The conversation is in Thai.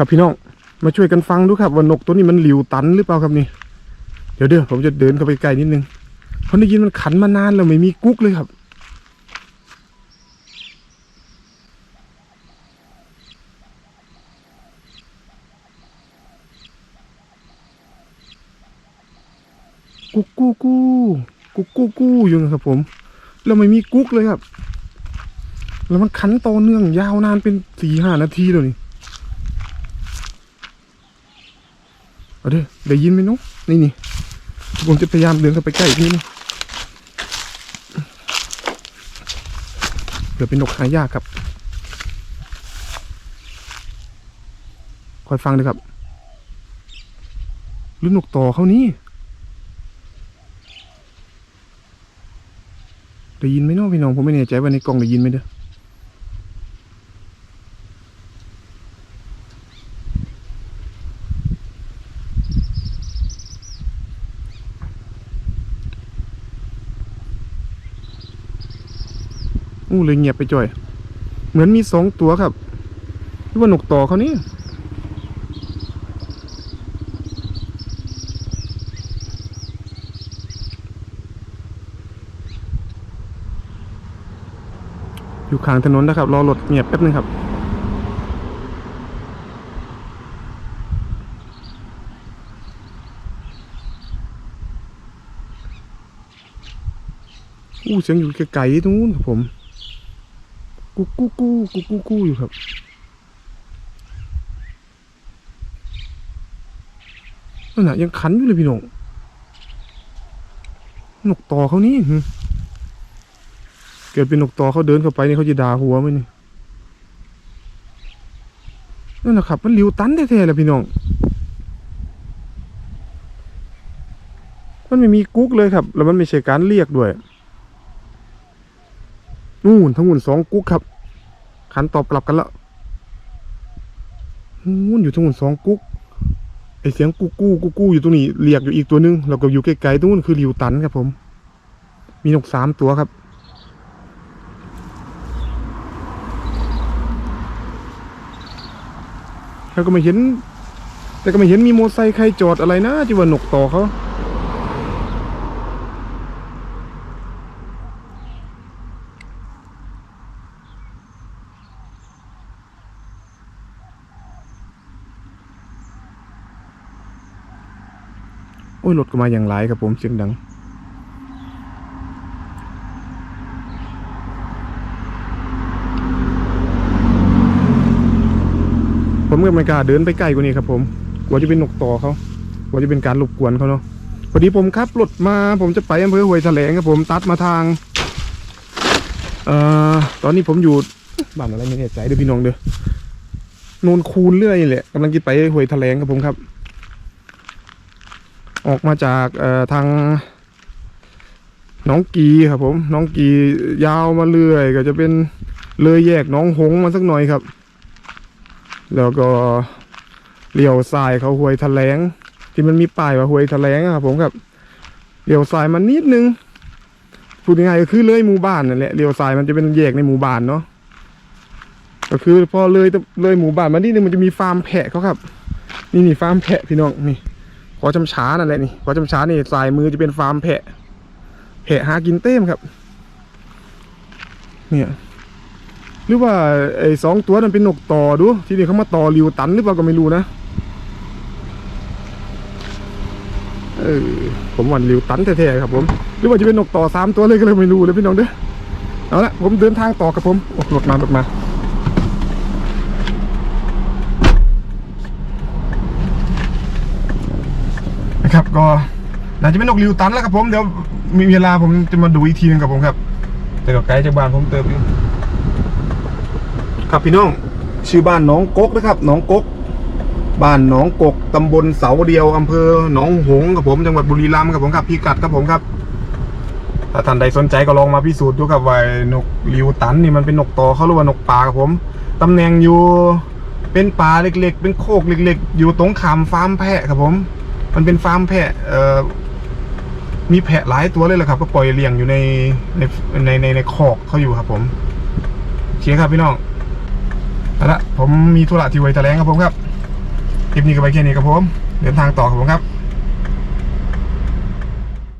ครับพี่น้องมาช่วยกันฟังดูครับว่านกตัวนี้มันหลิวตันหรือเปล่าครับนี่เดี๋ยวเดี๋ยวผมจะเดินเข้าไปใกล้นิดนึงเพราะได้ยินมันขันมานานแล้วไม่มีกุ๊กเลยครับ กุ๊กกูกูกุ๊กกูกูอยู่นะครับผมแล้วไม่มีกุ๊กเลยครับ แล้วมันขันต่อเนื่องยาวนานเป็นสี่ห้านาทีแล้วนี่ เอาเด้อได้ยินไหมน้องนี่นี่ผมจะพยายามเดินเข้าไปใกล้อีกนิดนึงเดี๋ยวเป็นนกหายากครับ คอยฟังเลยครับหรือนกต่อเขานี่ได้ยินไหมน้องพี่น้องผมไม่แน่ใจว่าในกล้องได้ยินไหมเด้อ อู้เลยเงียบไปจ่อย เหมือนมีสองตัวครับหรือว่านกต่อเขานี่อยู่ข้างถนนนะครับ รอรถเงียบแป๊บนึงครับ อู้เสียงอยู่ไกลๆตรงนู้นครับผม กูกูกูกูกูกูอยู่ครับนั่นน่ะยังขันอยู่เลยพี่น้องนกต่อเขานี่เกิดเป็นนกต่อเขาเดินเข้าไปนี่เขาจะด่าหัวไหมนี่นั่นนะครับ มันหลิวตันแท้ๆเลยพี่น้อง มันไม่มีกุ๊กเลยครับ แล้วมันไม่ใช่การเรียกด้วยนู่นทั้งหมดสองกุ๊กครับ ขันตอบกลับกันแล้วนู่นอยู่ทั้งหมดสองกุ๊กไอเสียงกูกู้กูกู้อยู่ตรงนี้เรียกอยู่อีกตัวนึงแล้วก็อยู่ไกลๆตรงนู้นคือริวตันครับผม มีนกสามตัวครับ แล้วก็ไม่เห็น แต่ก็ไม่เห็นมีโมอไซค์ใครจอดอะไรนะที่ว่านกต่อเขา โอ้ยรถก็มาอย่างไรครับผมเสียงดัง ผมก็ไม่กล้าเดินไปใกล้กว่านี้ครับผมกลัวจะเป็นนกต่อเขากลัวจะเป็นการรบกวนเขาเนาะพอดีผมขับรถมาผมจะไปอำเภอห้วยแถลงครับผมตัดมาทางเอ่อตอนนี้ผมอยู่บ้านอะไรไม่แน่ใจเด้อพี่น้องเด้อโนนคูนเรื่อยแหละกำลังจะไปห้วยแถลงครับผมครับ ออกมาจากทางน้องกีครับผมน้องกียาวมาเรื่อย ก็จะเป็นเลยแยกน้องหงมาสักหน่อยครับ แล้วก็เลี้ยวซ้ายเขาห้วยแถลง ที่มันมีป้ายว่าห้วยแถลงครับผมครับเลี้ยวซ้ายมานิดนึงพูดง่ายๆก็คือเลยหมู่บ้านนั่นแหละเลี้ยวซ้ายมันจะเป็นแยกในหมู่บ้านเนาะก็คือพอเลยเลยหมู่บ้านมานิดนึงมันจะมีฟาร์มแพะเขาครับ นี่นี่ฟาร์มแพะพี่น้องนี่ ขอจำช้านั่นแหละนี่ขอจำช้านี่สายมือจะเป็นฟาร์มแพะ แพะหากินเต้มครับ เนี่ยหรือว่าไอ้สองตัวนั้นเป็นนกต่อดู ที่นี่เขามาต่อริวตันหรือเปล่าก็ไม่รู้นะเออผมวันริวตันแท้ๆครับผม หรือว่าจะเป็นนกต่อสามตัวเลยก็เลยไม่รู้เลยพี่น้องเด้อเอาละผมเดินทางต่อกับผมโอ้รถมารถมา นะครับ ก็น่าจะเป็นนกริวตันแล้วครับผมเดี๋ยวมีเวลาผมจะมาดูอีกทีหนึงครับผมครับ แต่ก็ไกลจากบ้านผมเติมอยู่ครับพี่น้องชื่อบ้านหนองกกนะครับหนองกก บ้านหนองกกตำบลเสาเดียวอำเภอหนองหงส์ครับผมจังหวัดบุรีรัมย์ครับผมครับพิกัดครับผมครับถ้าท่านใดสนใจก็ลองมาพิสูจน์ดูครับว่านกริวตันนี่มันเป็นนกต่อเขาหรือว่านกป่าครับผมตำแหน่งอยู่เป็นป่าเล็กๆ เป็นโคกเล็ก ๆ อยู่ตรงขามฟาร์มแพะครับผม มันเป็นฟาร์มแพะเอ่อมีแพะหลายตัวเลยแหละครับ ก็ปล่อยเลี้ยงอยู่ในในในในในคอกเขาอยู่ครับ ผมโอเคครับพี่น้องเอาละผมมีธุระที่ไว้แถลงครับผมครับคลิปนี้ก็ไปแค่นี้ครับผม เดินทางต่อครับผมครับ